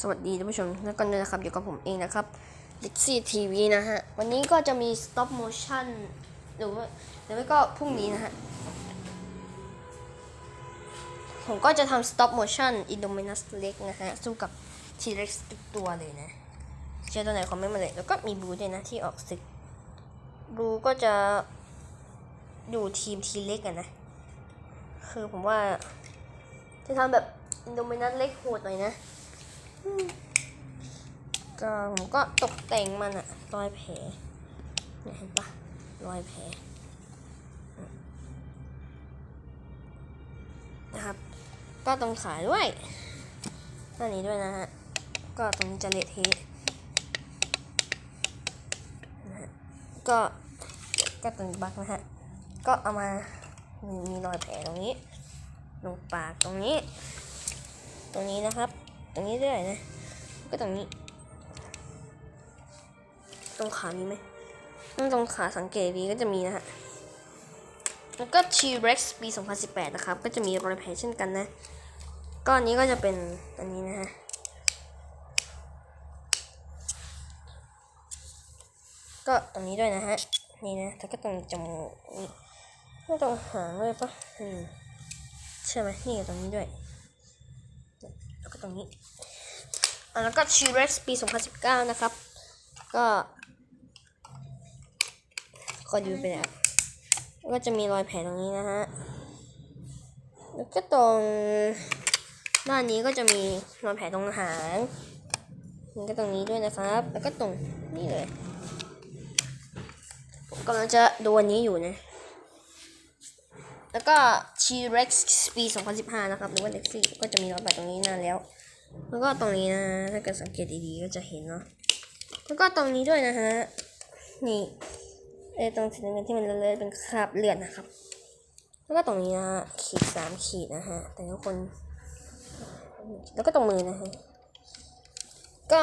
สวัสดีท่านผู้ชมแล้วก็นะครับอยู่กับผมเองนะครับ Dixie TV นะฮะ วันนี้ก็จะมี stop motion หรือว่าหรือไม่ก็พรุ่งนี้นะฮะ ผมก็จะทำ stop motion Indominus Rex นะฮะ สู้กับ T-Rex ทุกตัวเลยนะ เชื่อตัวไหนคอมเมนต์มาเลย แล้วก็มีบูด้วยนะที่ออกศึกบูก็จะอยู่ทีม T-Rex อะนะ คือผมว่าจะทำแบบ Indominus Rex โหดหน่อยนะ ก็ผมก็ตกแต่งมันอะรอยแผลเนี่ยเห็นปะรอยแผลนะครับ ก็ตรงขาด้วยด้านนี้ด้วยนะฮะ ก็ตรงนี้จะเละเทะนะฮะก็ก็ตรงนี้บักนะฮะ ก็เอามามีมีรอยแผลตรงนี้ตรงปากตรงนี้ ตรงนี้นะครับ ตรงนี้ด้วยนะ ก็ตรงนี้ ตรงขามีไหมตรงขาสังเกตดีก็จะมีนะฮะ แล้วก็ T-Rex ปี 2018 นะครับ ก็จะมีรอยแผลเช่นกันนะก็อันนี้ก็จะเป็นอันนี้นะฮะก็ตรงนี้ด้วยนะฮะ นี่นะแล้วก็ตรงจมูกนี่แล้วตรงหางด้วยปะอืมใช่ไหมนี่ตรงนี้ด้วย แล้วก็ตรงนี้อะแล้วก็ T-Rex ปี 2019 นะครับ ก็ ก็ดูไปแล้วแล้วก็จะมีรอยแผลตรงนี้นะฮะ แล้วก็ตรงด้านนี้ก็จะมีรอยแผลตรงหางแล้วก็ตรงนี้ด้วยนะครับ แล้วก็ตรงนี่เลยผมกำลังจะดูอันนี้อยู่นะ แล้วก็ T-Rex ปี 2015 นะครับหรือว่า Lexi ก็จะมีรอยแผลตรงนี้นานแล้ว แล้วก็ตรงนี้นะ ถ้าเกิดสังเกตดีๆก็จะเห็นเนาะ แล้วก็ตรงนี้ด้วยนะฮะ นี่ ไอ้ตรงสีน้ำเงินที่มันเลอะๆเป็นคราบเลือดนะครับ แล้วก็ตรงนี้นะฮะขีดสามขีดนะฮะ แต่ทุกคน แล้วก็ตรงมือนะฮะ ก็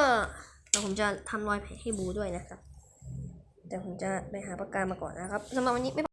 เดี๋ยวผมจะทำรอยแผลให้บูด้วยนะครับ แต่ผมจะไปหาปากกามาก่อนนะครับสำหรับวันนี้ไม่